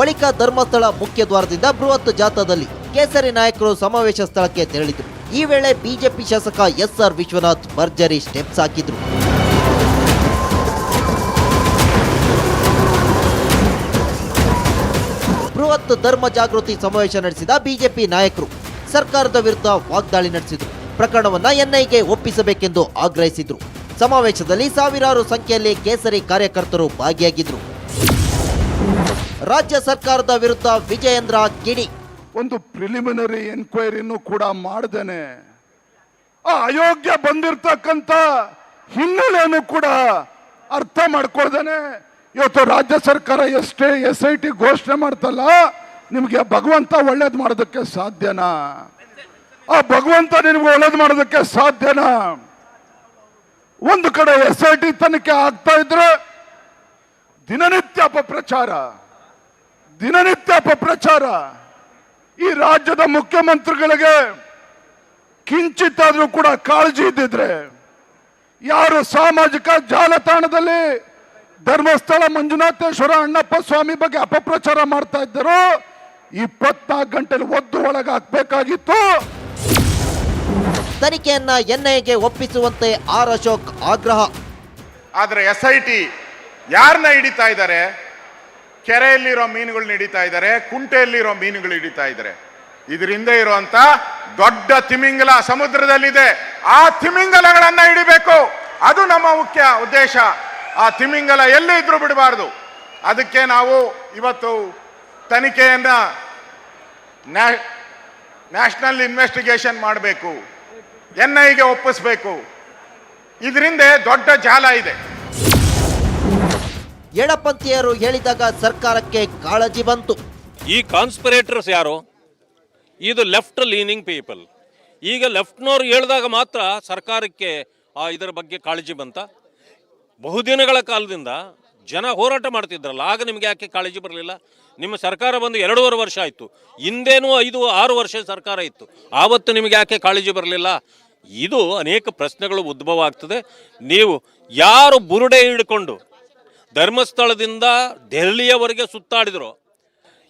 ಬಳಿಕ ಧರ್ಮಸ್ಥಳ ಮುಖ್ಯ ದ್ವಾರದಿಂದ ಬೃಹತ್ ಜಾಥಾದಲ್ಲಿ ಕೇಸರಿ ನಾಯಕರು ಸಮಾವೇಶ ಸ್ಥಳಕ್ಕೆ ತೆರಳಿದರು. ಈ ವೇಳೆ ಬಿಜೆಪಿ ಶಾಸಕ ಎಸ್ ಆರ್ ವಿಶ್ವನಾಥ್ ಭರ್ಜರಿ ಸ್ಟೆಪ್ಸ್ ಹಾಕಿದ್ರು. ಬೃಹತ್ ಧರ್ಮ ಜಾಗೃತಿ ಸಮಾವೇಶ ನಡೆಸಿದ ಬಿಜೆಪಿ ನಾಯಕರು ಸರ್ಕಾರದ ವಿರುದ್ಧ ವಾಗ್ದಾಳಿ ನಡೆಸಿದ್ರು. ಪ್ರಕರಣವನ್ನ ಎನ್ಐಗೆ ಒಪ್ಪಿಸಬೇಕೆಂದು ಆಗ್ರಹಿಸಿದ್ರು. ಸಮಾವೇಶದಲ್ಲಿ ಸಾವಿರಾರು ಸಂಖ್ಯೆಯಲ್ಲಿ ಕೇಸರಿ ಕಾರ್ಯಕರ್ತರು ಭಾಗಿಯಾಗಿದ್ರು. ರಾಜ್ಯ ಸರ್ಕಾರದ ವಿರುದ್ಧ ವಿಜಯೇಂದ್ರ ಕಿಡಿ. ಒಂದು ಪ್ರಿಲಿಮಿನರಿ ಎನ್ಕ್ವೈರಿನೂ ಕೂಡ ಮಾಡ್ದೇನೆ. ಆ ಅಯೋಗ್ಯ ಬಂದಿರತಕ್ಕಂತ ಹಿನ್ನೆಲೆಯನ್ನು ಕೂಡ ಅರ್ಥ ಮಾಡ್ಕೊಳ್ದೇನೆ. ಇವತ್ತು ರಾಜ್ಯ ಸರ್ಕಾರ ಎಷ್ಟೇ ಎಸ್ ಐ ಟಿ ಘೋಷಣೆ ಮಾಡ್ತಲ್ಲ, ನಿಮಗೆ ಭಗವಂತ ಒಳ್ಳೇದು ಮಾಡೋದಕ್ಕೆ ಸಾಧ್ಯನಾ? ಆ ಭಗವಂತ ನಿಮ್ಗೆ ಒಳ್ಳೇದು ಮಾಡೋದಕ್ಕೆ ಸಾಧ್ಯನಾ? ಒಂದು ಕಡೆ ಎಸ್ ಐ ಟಿ ತನಿಖೆ ಆಗ್ತಾ ಇದ್ರೆ ದಿನನಿತ್ಯ ಅಪಪ್ರಚಾರ ದಿನನಿತ್ಯ ಅಪಪ್ರಚಾರ. ಈ ರಾಜ್ಯದ ಮುಖ್ಯಮಂತ್ರಿಗಳಿಗೆ ಕಿಂಚಿತ್ತಾದರೂ ಕೂಡ ಕಾಳಜಿ ಇದ್ದಿದ್ರೆ, ಯಾರು ಸಾಮಾಜಿಕ ಜಾಲತಾಣದಲ್ಲಿ ಧರ್ಮಸ್ಥಳ ಮಂಜುನಾಥೇಶ್ವರ ಅಣ್ಣಪ್ಪ ಸ್ವಾಮಿ ಬಗ್ಗೆ ಅಪಪ್ರಚಾರ ಮಾಡ್ತಾ ಇದ್ದರು. ಇಪ್ಪತ್ನಾಲ್ಕು ಗಂಟೆಲಿ ಒದ್ದು ಒಳಗೆ ಹಾಕ್ಬೇಕಾಗಿತ್ತು ತನಿಖೆಯನ್ನ ಎನ್ಐಗೆ ಒಪ್ಪಿಸುವಂತೆ ಆರ್ ಅಶೋಕ್ ಆಗ್ರಹ. ಆದರೆ ಎಸ್ ಐ ಟಿ ಯಾರನ್ನ ಹಿಡಿತಾ ಇದ್ದಾರೆ? ಕೆರೆಯಲ್ಲಿರೋ ಮೀನುಗಳನ್ನ ಹಿಡಿತಾ ಇದ್ದಾರೆ ಕುಂಟೆಯಲ್ಲಿರೋ ಮೀನುಗಳು ಹಿಡಿತಾ ಇದ್ದಾರೆ. ಇದರಿಂದ ಇರುವಂತ ದೊಡ್ಡ ತಿಮಿಂಗಲ ಸಮುದ್ರದಲ್ಲಿದೆ. ಆ ತಿಮಿಂಗಲಗಳನ್ನ ಹಿಡಿಬೇಕು. ಅದು ನಮ್ಮ ಮುಖ್ಯ ಉದ್ದೇಶ. ಆ ತಿಮಿಂಗಲ ಎಲ್ಲೇ ಇದ್ರೂ ಬಿಡಬಾರ್ದು. ಅದಕ್ಕೆ ನಾವು ಇವತ್ತು ತನಿಖೆಯನ್ನ ನ್ಯಾಷನಲ್ ಇನ್ವೆಸ್ಟಿಗೇಷನ್ ಮಾಡಬೇಕು. ಎನ್ ಐಗೆ ಒಪ್ಪಿಸ್ಬೇಕು. ಇದರಿಂದ ದೊಡ್ಡ ಜಾಲ ಇದೆ. ಎಡಪಂಥೀಯರು ಹೇಳಿದಾಗ ಸರ್ಕಾರಕ್ಕೆ ಕಾಳಜಿ ಬಂತು. ಈ ಕಾನ್ಸ್ಪಿರೇಟರ್ಸ್ ಯಾರು? ಇದು ಲೆಫ್ಟ್ ಲೀನಿಂಗ್ ಪೀಪಲ್ ಈಗ ಲೆಫ್ಟ್ನವ್ರು ಹೇಳಿದಾಗ ಮಾತ್ರ ಸರ್ಕಾರಕ್ಕೆ ಆ, ಇದರ ಬಗ್ಗೆ ಕಾಳಜಿ ಬಂತ. ಬಹುದಿನಗಳ ಕಾಲದಿಂದ ಜನ ಹೋರಾಟ ಮಾಡ್ತಿದ್ರಲ್ಲ, ಆಗ ನಿಮಗೆ ಯಾಕೆ ಕಾಳಜಿ ಬರಲಿಲ್ಲ? ನಿಮ್ಮ ಸರ್ಕಾರ ಬಂದು ಎರಡೂವರೆ ವರ್ಷ ಆಯಿತು. ಹಿಂದೇನು ಐದು, ಆರು ವರ್ಷ ಸರ್ಕಾರ ಇತ್ತು. ಆವತ್ತು ನಿಮಗೆ ಯಾಕೆ ಕಾಳಜಿ ಬರಲಿಲ್ಲ? ಇದು ಅನೇಕ ಪ್ರಶ್ನೆಗಳು ಉದ್ಭವ ಆಗ್ತದೆ. ನೀವು ಯಾರು ಬುರುಡೆ ಹಿಡ್ಕೊಂಡು ಧರ್ಮಸ್ಥಳದಿಂದ ದೆಹಲಿಯವರೆಗೆ ಸುತ್ತಾಡಿದ್ರು,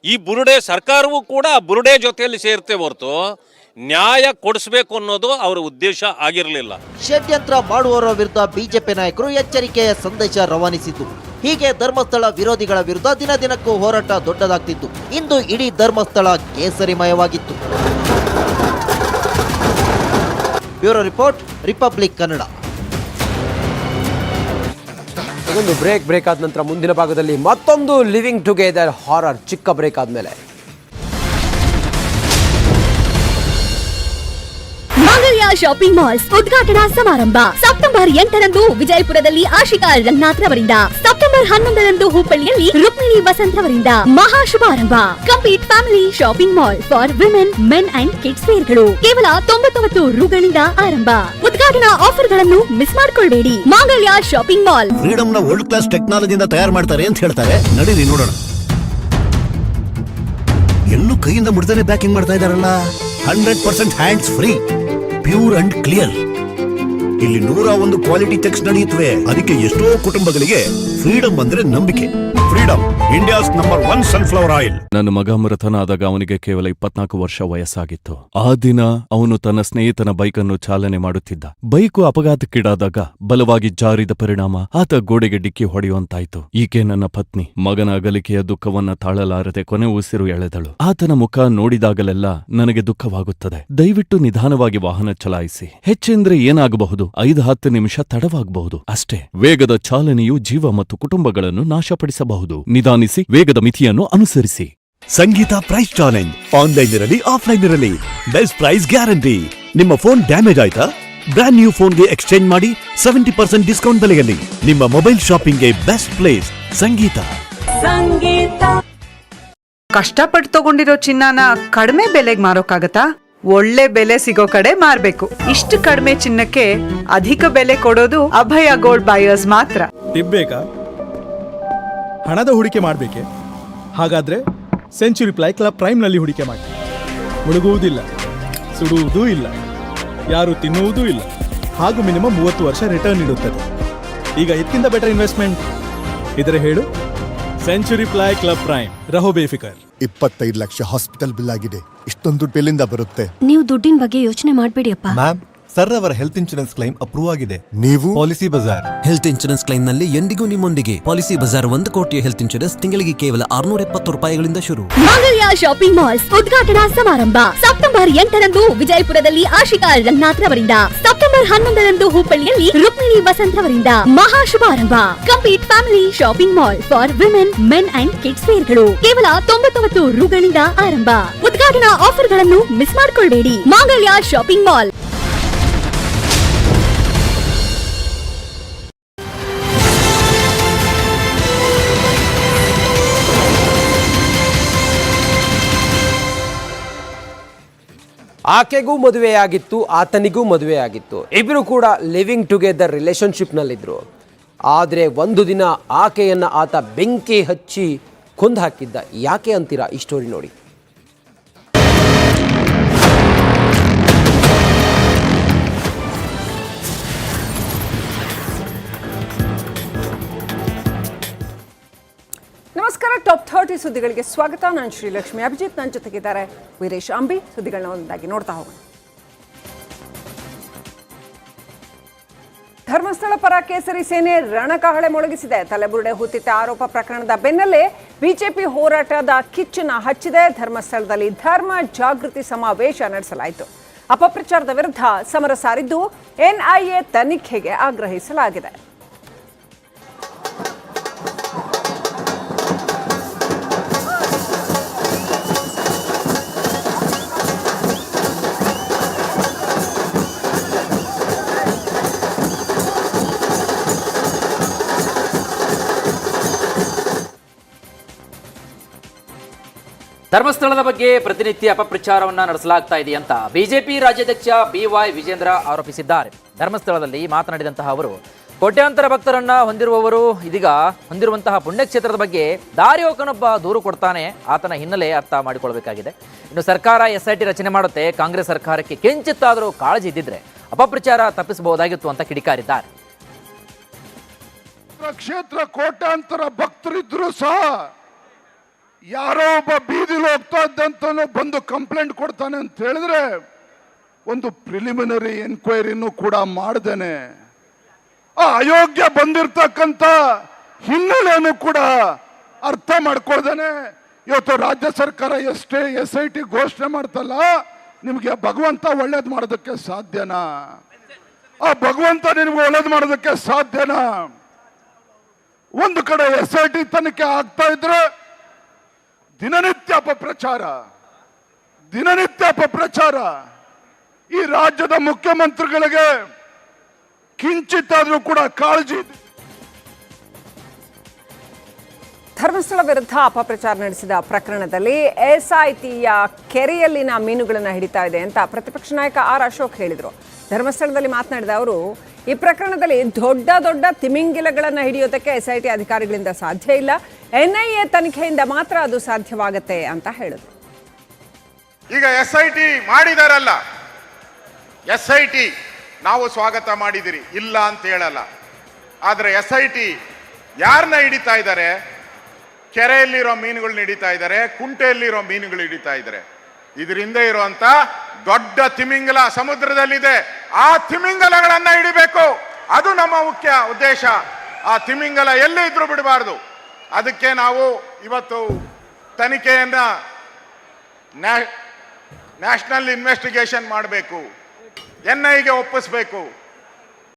ಈ ಬುರುಡೆ ಸರ್ಕಾರವೂ ಕೂಡ ಬುರುಡೆ ಜೊತೆಯಲ್ಲಿ ಸೇರ್ತೇ ಹೊರತು ನ್ಯಾಯ ಕೊಡಿಸ್ಬೇಕು ಅನ್ನೋದು ಅವರ ಉದ್ದೇಶ ಆಗಿರಲಿಲ್ಲ. ಷಡ್ಯಂತ್ರ ಮಾಡುವವರ ವಿರುದ್ಧ ಬಿಜೆಪಿ ನಾಯಕರು ಎಚ್ಚರಿಕೆಯ ಸಂದೇಶ ರವಾನಿಸಿತು ಹೀಗೆ ಧರ್ಮಸ್ಥಳ ವಿರೋಧಿಗಳ ವಿರುದ್ಧ ದಿನ ದಿನಕ್ಕೂ ಹೋರಾಟ ದೊಡ್ಡದಾಗ್ತಿತ್ತು. ಇಂದು ಇಡೀ Dharmasthala ಕೇಸರಿಮಯವಾಗಿತ್ತು. Bureau report republic Kannada. ಒಂದು ಬ್ರೇಕ್ ಬ್ರೇಕ್ ಆದ ನಂತರ ಮುಂದಿನ ಭಾಗದಲ್ಲಿ ಮತ್ತೊಂದು ಲಿವಿಂಗ್ ಟುಗೆದರ್ ಹಾರರ್ ಚಿಕ್ಕ ಬ್ರೇಕ್ ಆದ್ಮೇಲೆ. ಮಂಗಲ್ಯ ಶಾಪಿಂಗ್ ಮಾಲ್ಸ್ ಉದ್ಘಾಟನಾ ಸಮಾರಂಭ. ಸೆಪ್ಟೆಂಬರ್ ಎಂಟರಂದು ವಿಜಯಪುರದಲ್ಲಿ ಆಶಿಕಾ ರಂಗನಾಥ್ ರವರಿಂದ. ಸೆಪ್ಟೆಂಬರ್ ಹನ್ನೊಂದರಂದು ಹುಬ್ಬಳ್ಳಿಯಲ್ಲಿ ರುಕ್ಮಿಣಿ ವಸಂತ್ ರವರಿಂದ ಮಹಾ ಶುಭಾರಂಭ. Complete family shopping mall for women men and kids ವೇರ್ಗಳು ಕೇವಲ ತೊಂಬತ್ತೊಂಬತ್ತು ರುಗಳಿಂದ ಆರಂಭ. ಉದ್ಘಾಟನಾ ಆಫರ್ಗಳನ್ನು ಮಿಸ್ ಮಾಡ್ಕೊಳ್ಬೇಡಿ. ಮಾಂಗಲ್ಯ ಶಾಪಿಂಗ್ ಮಾಲ್ ಫ್ರೀಡಮ್ನ ವರ್ಲ್ಡ್ ಕ್ಲಾಸ್ ಟೆಕ್ನಾಲಜಿಯಿಂದ ತಯಾರು ಮಾಡ್ತಾರೆ ಅಂತ ಹೇಳ್ತಾರೆ. ನಡೀರಿ, ನೋಡೋಣ. ಎಲ್ಲೂ ಕೈಯಿಂದ ಮುಡ್ದಾನೆ ಪ್ಯಾಕಿಂಗ್ ಮಾಡ್ತಾ ಇದಾರಲ್ಲ hundred percent hands free pure and clear. ಇಲ್ಲಿ ನೂರ ಒಂದು ಕ್ವಾಲಿಟಿ ಚೆಕ್ಸ್ ನಡೆಯುತ್ತವೆ. ಅದಕ್ಕೆ ಎಷ್ಟೋ ಕುಟುಂಬಗಳಿಗೆ ಫ್ರೀಡಮ್ ಅಂದ್ರೆ ನಂಬಿಕೆ. Freedom India's number one sunflower oil ನನ್ನ ಮಗ ಮೃತನಾದಾಗ ಅವನಿಗೆ ಕೇವಲ ಇಪ್ಪತ್ನಾಲ್ಕು ವರ್ಷ ವಯಸ್ಸಾಗಿತ್ತು. ಆ ದಿನ ಅವನು ತನ್ನ ಸ್ನೇಹಿತನ ಬೈಕ್ ಅನ್ನು ಚಾಲನೆ ಮಾಡುತ್ತಿದ್ದ. ಬೈಕು ಅಪಘಾತಕ್ಕೀಡಾದಾಗ ಬಲವಾಗಿ ಜಾರಿದ ಪರಿಣಾಮ ಆತ ಗೋಡೆಗೆ ಡಿಕ್ಕಿ ಹೊಡೆಯುವಂತಾಯ್ತು. ಈಕೆ ನನ್ನ ಪತ್ನಿ. ಮಗನ ಅಗಲಿಕೆಯ ದುಃಖವನ್ನ ತಾಳಲಾರದೆ ಕೊನೆ ಉಸಿರು ಎಳೆದಳು. ಆತನ ಮುಖ ನೋಡಿದಾಗಲೆಲ್ಲ ನನಗೆ ದುಃಖವಾಗುತ್ತದೆ. ದಯವಿಟ್ಟು ನಿಧಾನವಾಗಿ ವಾಹನ ಚಲಾಯಿಸಿ. ಹೆಚ್ಚೆಂದ್ರೆ ಏನಾಗಬಹುದು? ಐದು ಹತ್ತು ನಿಮಿಷ ತಡವಾಗಬಹುದು. ಅಷ್ಟೇ. ವೇಗದ ಚಾಲನೆಯು ಜೀವ ಮತ್ತು ಕುಟುಂಬಗಳನ್ನು ನಾಶಪಡಿಸಬಹುದು. ನಿಧಾನಿಸಿ ವೇಗದ ಮಿತಿಯನ್ನು ಅನುಸರಿಸಿ. ಸಂಗೀತ ಪ್ರೈಸ್ ಚಾಲೆಂಜ್ ಆನ್ಲೈನ್ ಇರಲಿ ಆಫ್ಲೈನ್ ಇರಲಿ ಬೆಸ್ಟ್ ಪ್ರೈಸ್ ಗ್ಯಾರಂಟಿ ನಿಮ್ಮ ಫೋನ್ ಡ್ಯಾಮೇಜ್ ಆಯ್ತಾ? ಬ್ರಾಂಡ್ ನ್ಯೂ ಫೋನ್ಗೆ ಎಕ್ಸ್ಚೇಂಜ್ ಮಾಡಿ ಸೆವೆಂಟಿ ಪರ್ಸೆಂಟ್ ಡಿಸ್ಕೌಂಟ್ ಬೆಲೆಯಲ್ಲಿ ನಿಮ್ಮ ಮೊಬೈಲ್ ಶಾಪಿಂಗ್ಗೆ ಬೆಸ್ಟ್ ಪ್ಲೇಸ್ ಸಂಗೀತ. ಕಷ್ಟಪಟ್ಟು ತಗೊಂಡಿರೋ ಚಿನ್ನನ ಕಡಿಮೆ ಬೆಲೆಗೆ ಮಾರೋಕ್ಕಾಗತ್ತಾ ಒಳ್ಳೆ ಬೆಲೆ ಸಿಗೋ ಕಡೆ ಮಾರ್ಬೇಕು. ಇಷ್ಟು ಕಡಿಮೆ ಚಿನ್ನಕ್ಕೆ ಅಧಿಕ ಬೆಲೆ ಕೊಡೋದು ಅಭಯ ಗೋಲ್ಡ್ ಬಾಯರ್ಸ್ ಮಾತ್ರ. ಟಿಪ್ ಬೇಕಾ? ಹಣದ ಹೂಡಿಕೆ ಮಾಡಬೇಕೆ? ಹಾಗಾದ್ರೆ ಸೆಂಚುರಿ ಪ್ಲೈ ಕ್ಲಬ್ ಪ್ರೈಮ್ನಲ್ಲಿ ಹೂಡಿಕೆ ಮಾಡಿ ಮುಳುಗುವುದಿಲ್ಲ ಸುಡುವುದೂ ಇಲ್ಲ ಯಾರು ತಿನ್ನುವುದೂ ಇಲ್ಲ. ಹಾಗೂ ಮಿನಿಮಮ್ ಮೂವತ್ತು ವರ್ಷ ರಿಟರ್ನ್ ಇಡುತ್ತದೆ ಈಗ ಇದಕ್ಕಿಂತ ಬೆಟರ್ ಇನ್ವೆಸ್ಟ್ಮೆಂಟ್ ಇದರ ಹೇಳು. ಸೆಂಚುರಿ ಪ್ಲೈ ಕ್ಲಬ್ ಪ್ರೈಮ್ ರಹೋ ಬೇಫಿಕರ್ ಇಪ್ಪತ್ತೈದು ಲಕ್ಷ ಹಾಸ್ಪಿಟಲ್ ಬಿಲ್ ಆಗಿದೆ. ಇಷ್ಟೊಂದು ದುಡ್ಡು ಎಲ್ಲಿಂದ ಬರುತ್ತೆ? ನೀವು ದುಡ್ಡಿನ ಬಗ್ಗೆ ಯೋಚನೆ ಮಾಡಬೇಡಿ ಅಪ್ಪ. ಮ್ಯಾಮ್ ಸರ್ ಅವರ ಹೆಲ್ತ್ ಇನ್ಶೂರೆನ್ಸ್ ಕ್ಲೈಮ್ ಅಪ್ರೂವ್ ಆಗಿದೆ. ನೀವು? Policybazaar. ಹೆಲ್ತ್ ಇನ್ಶೂರೆನ್ಸ್ ಕ್ಲೈಮ್ನಲ್ಲಿ ಎಂದಿಗೂ ನಿಮ್ಮೊಂದಿಗೆ. ಪಾಲಿಸಿ ಬಜಾರ್ ಒಂದು ಕೋಟಿಯ ಹೆಲ್ತ್ ಇನ್ಶೂರೆನ್ಸ್ ತಿಂಗಳಿಗೆ ಕೇವಲ ಆರ್ನೂರ ಎಪ್ಪತ್ತು ರೂಪಾಯಿಗಳಿಂದ ಶುರು. ಮಾಂಗಲ್ಯ ಶಾಪಿಂಗ್ ಮಾಲ್ ಉದ್ಘಾಟನಾ ಸಮಾರಂಭ. ಸೆಪ್ಟೆಂಬರ್ ಎಂಟರಂದು ವಿಜಯಪುರದಲ್ಲಿ ಆಶಿಕಾ ರಂಗನಾಥ್ ರವರಿಂದ. ಸೆಪ್ಟೆಂಬರ್ ಹನ್ನೊಂದರಂದು ಹುಬ್ಬಳ್ಳಿಯಲ್ಲಿ ರುಕ್ಮಿಣಿ ವಸಂತ್ ರವರಿಂದ ಮಹಾ ಶುಭಾರಂಭ. Complete family shopping mall for women men and kids ವೇರ್ಗಳು ಕೇವಲ ತೊಂಬತ್ತೊಂಬತ್ತು ರುಗಳಿಂದ ಆರಂಭ. ಉದ್ಘಾಟನಾ ಆಫರ್ಗಳನ್ನು ಮಿಸ್ ಮಾಡಿಕೊಳ್ಳಬೇಡಿ ಮಾಂಗಲ್ಯ ಶಾಪಿಂಗ್ ಮಾಲ್ ಆಕೆಗೂ ಮದುವೆಯಾಗಿತ್ತು, ಆತನಿಗೂ ಮದುವೆಯಾಗಿತ್ತು. ಇಬ್ಬರು ಕೂಡ ಲಿವಿಂಗ್ ಟುಗೆದರ್ ರಿಲೇಶನ್ಶಿಪ್ನಲ್ಲಿದ್ದರು ಆದರೆ ಒಂದು ದಿನ ಆಕೆಯನ್ನು ಆತ ಬೆಂಕಿ ಹಚ್ಚಿ ಕೊಂದು ಹಾಕಿದ್ದ. ಯಾಕೆ ಅಂತೀರಾ ಈ ಸ್ಟೋರಿ ನೋಡಿ. ನಮಸ್ಕಾರ ಟಾಪ್ ಥರ್ಟಿ ಸುದ್ದಿಗಳಿಗೆ ಸ್ವಾಗತ. ನಾನು ಶ್ರೀಲಕ್ಷ್ಮಿ ಅಭಿಜಿತ್. ನನ್ನ ಜೊತೆಗಿದ್ದಾರೆ ವೀರೇಶ್ ಅಂಬಿ. ಸುದ್ದಿಗಳನ್ನ ಒಂದಾಗಿ ನೋಡ್ತಾ ಹೋಗೋಣ. ಧರ್ಮಸ್ಥಳ ಪರ ಕೇಸರಿ ಸೇನೆ ರಣಕಹಳೆ ಮೊಳಗಿಸಿದೆ. ತಲೆಬುರುಡೆ ಹೂತಿಟ್ಟ ಆರೋಪ ಪ್ರಕರಣದ ಬೆನ್ನಲ್ಲೇ ಬಿಜೆಪಿ ಹೋರಾಟದ ಕಿಚ್ಚನ್ನ ಹಚ್ಚಿದೆ. ಧರ್ಮಸ್ಥಳದಲ್ಲಿ ಧರ್ಮ ಜಾಗೃತಿ ಸಮಾವೇಶ ನಡೆಸಲಾಯಿತು. ಅಪಪ್ರಚಾರದ ವಿರುದ್ಧ ಸಮರ ಸಾರಿದ್ದು ಎನ್ಐಎ ತನಿಖೆಗೆ ಆಗ್ರಹಿಸಲಾಗಿದೆ. ಧರ್ಮಸ್ಥಳದ ಬಗ್ಗೆ ಪ್ರತಿನಿತ್ಯ ಅಪಪ್ರಚಾರವನ್ನ ನಡೆಸಲಾಗ್ತಾ ಇದೆ ಅಂತ ಬಿಜೆಪಿ ರಾಜ್ಯಾಧ್ಯಕ್ಷ ಬಿ ವೈ ವಿಜೇಂದ್ರ ಆರೋಪಿಸಿದ್ದಾರೆ. ಧರ್ಮಸ್ಥಳದಲ್ಲಿ ಮಾತನಾಡಿದಂತಹ ಅವರು, ಕೋಟ್ಯಾಂತರ ಭಕ್ತರನ್ನ ಹೊಂದಿರುವವರು ಇದೀಗ ಹೊಂದಿರುವಂತಹ ಪುಣ್ಯಕ್ಷೇತ್ರದ ಬಗ್ಗೆ ದಾರಿಯೋಕನೊಬ್ಬ ದೂರು ಕೊಡ್ತಾನೆ ಆತನ ಹಿನ್ನೆಲೆ ಅರ್ಥ ಮಾಡಿಕೊಳ್ಬೇಕಾಗಿದೆ. ಇನ್ನು ಸರ್ಕಾರ ಎಸ್ ಐ ರಚನೆ ಮಾಡುತ್ತೆ, ಕಾಂಗ್ರೆಸ್ ಸರ್ಕಾರಕ್ಕೆ ಕಿಂಚಿತ್ತಾದರೂ ಕಾಳಜಿ ಇದ್ದಿದ್ರೆ ಅಪಪ್ರಚಾರ ತಪ್ಪಿಸಬಹುದಾಗಿತ್ತು ಅಂತ ಕಿಡಿಕಾರಿದ್ದಾರೆ. ಕ್ಷೇತ್ರ ಕೋಟ್ಯಾಂತರ ಭಕ್ತರಿದ್ರು ಸಹ ಯಾರೋ ಒಬ್ಬ ಬೀದಿಲಿ ಹೋಗ್ತಾ ಇದ್ದಂತನೂ ಬಂದು ಕಂಪ್ಲೇಂಟ್ ಕೊಡ್ತಾನೆ ಅಂತ ಹೇಳಿದ್ರೆ ಒಂದು ಪ್ರಿಲಿಮಿನರಿ ಎನ್ಕ್ವೈರಿನೂ ಕೂಡ ಮಾಡ್ದೇನೆ. ಆ ಅಯೋಗ್ಯ ಬಂದಿರ್ತಕ್ಕಂಥ ಹಿನ್ನೆಲೆಯನ್ನು ಕೂಡ ಅರ್ಥ ಮಾಡ್ಕೊಳ್ದೇನೆ. ಇವತ್ತು ರಾಜ್ಯ ಸರ್ಕಾರ ಎಷ್ಟೇ ಎಸ್ ಐ ಟಿ ಘೋಷಣೆ ಮಾಡ್ತಲ್ಲ, ನಿಮಗೆ ಭಗವಂತ ಒಳ್ಳೇದು ಮಾಡೋದಕ್ಕೆ ಸಾಧ್ಯನಾ? ಆ ಭಗವಂತ ನಿಮ್ಗೆ ಒಳ್ಳೇದು ಮಾಡೋದಕ್ಕೆ ಸಾಧ್ಯನಾ? ಒಂದು ಕಡೆ ಎಸ್ ಐ ಟಿ ತನಿಖೆ ಆಗ್ತಾ ಇದ್ರೆ ದಿನನಿತ್ಯ ಅಪಪ್ರಚಾರ ದಿನನಿತ್ಯ ಅಪಪ್ರಚಾರ. ಈ ರಾಜ್ಯದ ಮುಖ್ಯಮಂತ್ರಿಗಳಿಗೆ ಕಿಂಚಿತ್ತಾದರೂ ಕೂಡ ಕಾಳಜಿ ಧರ್ಮಸ್ಥಳ ವಿರುದ್ಧ ಅಪಪ್ರಚಾರ ನಡೆಸಿದ ಪ್ರಕರಣದಲ್ಲಿ ಎಸ್ಐಟಿಯ ಕೆರೆಯಲ್ಲಿನ ಮೀನುಗಳನ್ನು ಹಿಡಿತಾ ಇದೆ ಅಂತ ಪ್ರತಿಪಕ್ಷ ನಾಯಕ ಆರ್ ಅಶೋಕ್ ಹೇಳಿದರು. ಧರ್ಮಸ್ಥಳದಲ್ಲಿ ಮಾತನಾಡಿದ ಅವರು, ಈ ಪ್ರಕರಣದಲ್ಲಿ ದೊಡ್ಡ ದೊಡ್ಡ ತಿಮಿಂಗಿಲಗಳನ್ನು ಹಿಡಿಯೋದಕ್ಕೆ ಎಸ್ಐಟಿ ಅಧಿಕಾರಿಗಳಿಂದ ಸಾಧ್ಯ ಇಲ್ಲ. ಎನ್ಐಎ ತನಿಖೆಯಿಂದ ಮಾತ್ರ ಅದು ಸಾಧ್ಯವಾಗುತ್ತೆ ಅಂತ ಹೇಳಿದ್ರು ಈಗ ಎಸ್ ಐ ಟಿ ಮಾಡಿದಾರಲ್ಲ ಎಸ್ ಐ ಟಿ ನಾವು ಸ್ವಾಗತ ಮಾಡಿದಿರಿ, ಇಲ್ಲ ಅಂತ ಹೇಳಲ್ಲ. ಆದರೆ ಎಸ್ ಐ ಟಿ ಯಾರನ್ನ ಹಿಡಿತಾ ಇದ್ದಾರೆ? ಕೆರೆಯಲ್ಲಿರೋ ಮೀನುಗಳನ್ನ ಹಿಡಿತಾ ಇದ್ದಾರೆ, ಕುಂಟೆಯಲ್ಲಿರೋ ಮೀನುಗಳು ಹಿಡಿತಾ ಇದ್ದಾರೆ. ಇದರಿಂದ ಇರುವಂತ ದೊಡ್ಡ ತಿಮಿಂಗಲ ಸಮುದ್ರದಲ್ಲಿದೆ. ಆ ತಿಮಿಂಗಲಗಳನ್ನ ಹಿಡಿಬೇಕು. ಅದು ನಮ್ಮ ಮುಖ್ಯ ಉದ್ದೇಶ. ಆ ತಿಮಿಂಗಲ ಎಲ್ಲಿ ಇದ್ರೂ ಬಿಡಬಾರ್ದು. ಅದಕ್ಕೆ ನಾವು ಇವತ್ತು ತನಿಖೆಯನ್ನು ನ್ಯಾಷನಲ್ ಇನ್ವೆಸ್ಟಿಗೇಷನ್ ಮಾಡಬೇಕು. ಎನ್ ಐಗೆ ಒಪ್ಪಿಸ್ಬೇಕು.